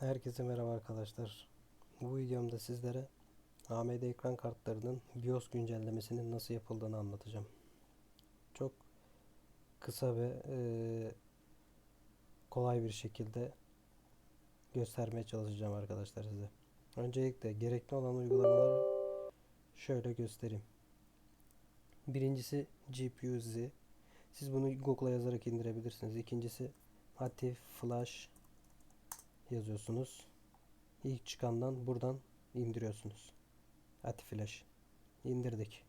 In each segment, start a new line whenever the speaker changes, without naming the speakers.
Herkese merhaba arkadaşlar. Bu videomda sizlere AMD ekran kartlarının BIOS güncellemesinin nasıl yapıldığını anlatacağım. Çok kısa ve eee, kolay bir şekilde göstermeye çalışacağım arkadaşlar size. Öncelikle gerekli olan uygulamaları şöyle göstereyim. Birincisi GPU Z. Siz bunu Google'a yazarak indirebilirsiniz. İkincisi Ati Flash yazıyorsunuz. İlk çıkandan buradan indiriyorsunuz. Atiflash. indirdik.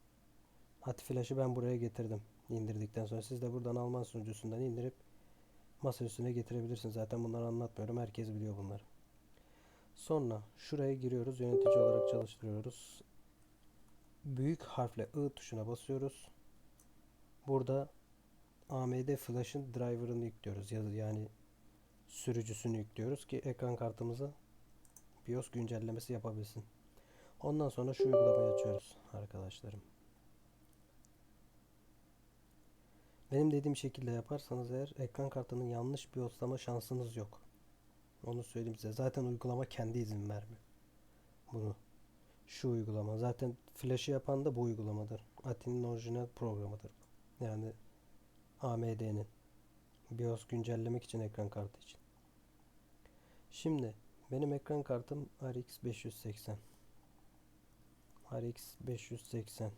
Atiflash'ı ben buraya getirdim. İndirdikten sonra siz de buradan Alman sunucusundan indirip masa üstüne getirebilirsiniz. Zaten bunları anlatmıyorum. Herkes biliyor bunları. Sonra şuraya giriyoruz. Yönetici olarak çalıştırıyoruz. Büyük harfle I tuşuna basıyoruz. Burada AMD Flash'ın driver'ını yüklüyoruz. Ya- Yani sürücüsünü yüklüyoruz ki ekran kartımıza BIOS güncellemesi yapabilsin. Ondan sonra şu uygulamayı açıyoruz arkadaşlarım. Benim dediğim şekilde yaparsanız eğer ekran kartının yanlış BIOS'lama şansınız yok. Onu söyleyeyim size. Zaten uygulama kendi izin vermiyor. Bunu. Şu uygulama. Zaten flash'ı yapan da bu uygulamadır. Ati'nin orijinal programıdır. Yani AMD'nin. BIOS güncellemek için ekran kartı için. Şimdi benim ekran kartım RX 580. RX 580.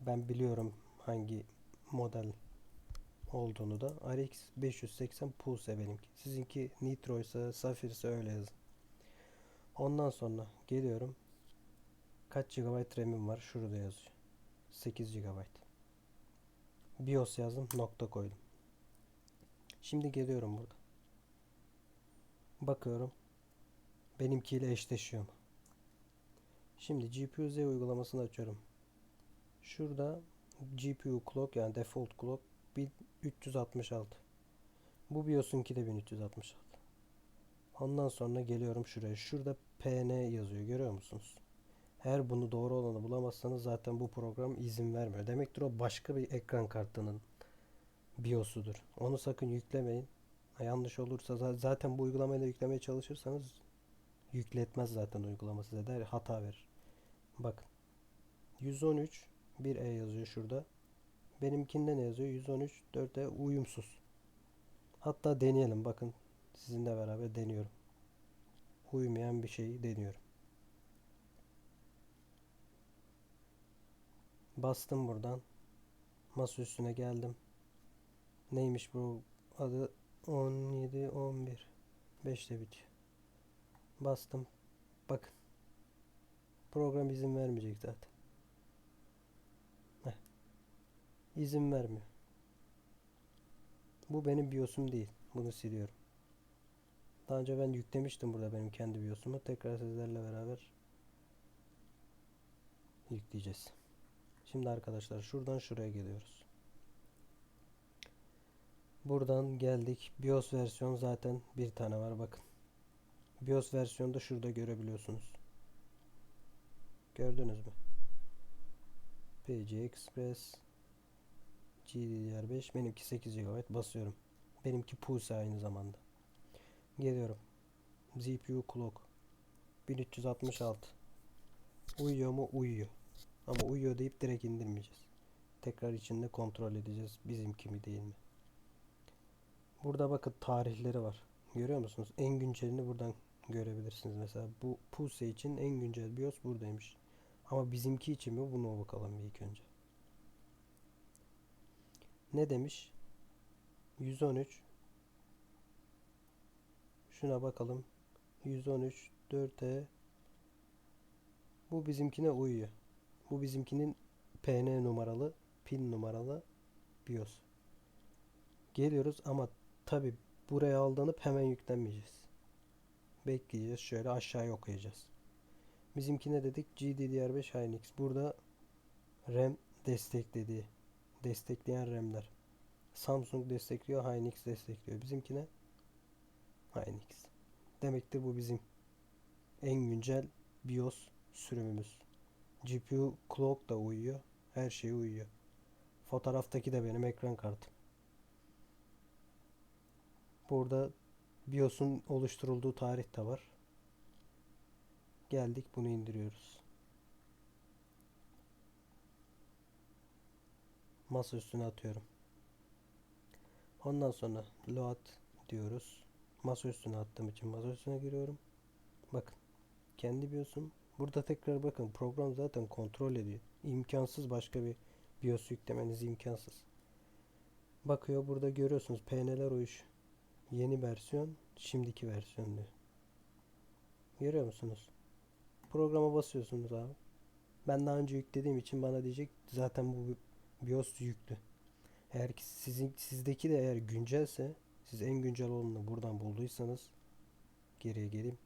Ben biliyorum hangi model olduğunu da. RX 580 Pulse benimki. Sizinki Nitro ise Sapphire ise öyle yazın. Ondan sonra geliyorum. Kaç GB RAM'im var? Şurada yazıyor. 8 GB. BIOS yazdım, nokta koydum. Şimdi geliyorum burada. Bakıyorum. Benimkiyle eşleşiyor mu? Şimdi GPU Z uygulamasını açıyorum. Şurada GPU clock yani default clock 1366. Bu BIOS'unki de 1366. Ondan sonra geliyorum şuraya. Şurada PN yazıyor. Görüyor musunuz? Eğer bunu doğru olanı bulamazsanız zaten bu program izin vermiyor. Demektir o başka bir ekran kartının BIOS'udur. Onu sakın yüklemeyin. Yanlış olursa za- zaten bu uygulamayı da yüklemeye çalışırsanız yükletmez zaten uygulama size der hata verir. Bakın 113 1E yazıyor şurada. Benimkinde ne yazıyor? 113 4E uyumsuz. Hatta deneyelim bakın. Sizinle beraber deniyorum. Uymayan bir şeyi deniyorum. Bastım buradan. Masa üstüne geldim. Neymiş bu adı? 17 11 5'te bitiyor. Bastım. Bakın. Program izin vermeyecek zaten. Heh. İzin vermiyor. Bu benim BIOS'um değil. Bunu siliyorum. Daha önce ben yüklemiştim burada benim kendi BIOS'umu. Tekrar sizlerle beraber yükleyeceğiz. Şimdi arkadaşlar şuradan şuraya geliyoruz. Buradan geldik. BIOS versiyon zaten bir tane var bakın. BIOS versiyonu da şurada görebiliyorsunuz. Gördünüz mü? PC Express GDDR5 benimki 8 GB basıyorum. Benimki Pulse aynı zamanda. Geliyorum. GPU Clock 1366 Uyuyor mu? Uyuyor. Ama uyuyor deyip direkt indirmeyeceğiz. Tekrar içinde kontrol edeceğiz. Bizimki mi değil mi? Burada bakın tarihleri var. Görüyor musunuz? En güncelini buradan görebilirsiniz. Mesela bu Pulse için en güncel BIOS buradaymış. Ama bizimki için mi? Bunu bakalım bir ilk önce. Ne demiş? 113 Şuna bakalım. 113 4E Bu bizimkine uyuyor. Bu bizimkinin PN numaralı, pin numaralı BIOS. Geliyoruz ama tabi buraya aldanıp hemen yüklenmeyeceğiz. Bekleyeceğiz. Şöyle aşağıya okuyacağız. Bizimki ne dedik? GDDR5 Hynix. Burada RAM desteklediği, destekleyen RAM'ler. Samsung destekliyor, Hynix destekliyor. Bizimkine Hynix. Demektir bu bizim en güncel BIOS sürümümüz. GPU clock da uyuyor. Her şey uyuyor. Fotoğraftaki de benim ekran kartım. Burada BIOS'un oluşturulduğu tarih de var. Geldik bunu indiriyoruz. Masa üstüne atıyorum. Ondan sonra load diyoruz. Masa üstüne attığım için masa üstüne giriyorum. Bakın. Kendi BIOS'um. Burada tekrar bakın program zaten kontrol ediyor. İmkansız başka bir BIOS yüklemeniz imkansız. Bakıyor burada görüyorsunuz PN'ler uyuş. Yeni versiyon, şimdiki versiyon diyor. Görüyor musunuz? Programa basıyorsunuz abi. Ben daha önce yüklediğim için bana diyecek zaten bu BIOS yüklü. Eğer ki sizin sizdeki de eğer güncelse siz en güncel olanını buradan bulduysanız geriye geleyim.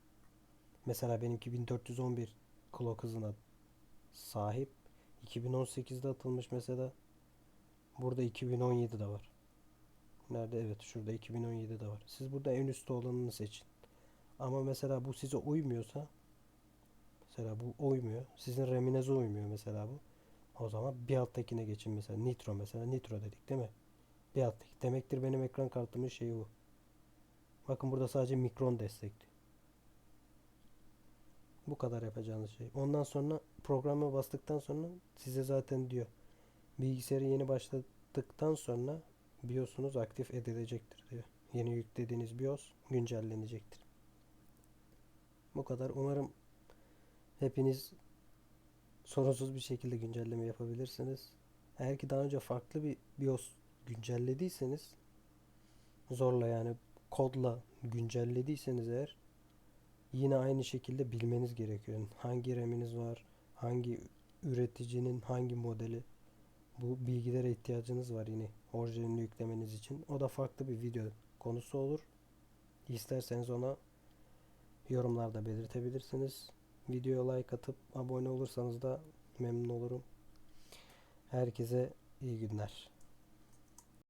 Mesela benimki 1411 clock hızına sahip. 2018'de atılmış mesela. Burada 2017'de var. Nerede? Evet şurada 2017'de var. Siz burada en üstte olanını seçin. Ama mesela bu size uymuyorsa mesela bu uymuyor. Sizin RAM'inize uymuyor mesela bu. O zaman bir alttakine geçin mesela. Nitro mesela. Nitro dedik değil mi? Bir alttaki. Demektir benim ekran kartımın şeyi bu. Bakın burada sadece mikron destekli. Bu kadar yapacağınız şey. Ondan sonra programa bastıktan sonra size zaten diyor. Bilgisayarı yeni başlattıktan sonra BIOS'unuz aktif edilecektir diyor. Yeni yüklediğiniz BIOS güncellenecektir. Bu kadar. Umarım hepiniz sorunsuz bir şekilde güncelleme yapabilirsiniz. Eğer ki daha önce farklı bir BIOS güncellediyseniz zorla yani kodla güncellediyseniz eğer yine aynı şekilde bilmeniz gerekiyor. Hangi RAM'iniz var, hangi üreticinin hangi modeli bu bilgilere ihtiyacınız var yine orijinalini yüklemeniz için. O da farklı bir video konusu olur. İsterseniz ona yorumlarda belirtebilirsiniz. Videoya like atıp abone olursanız da memnun olurum. Herkese iyi günler.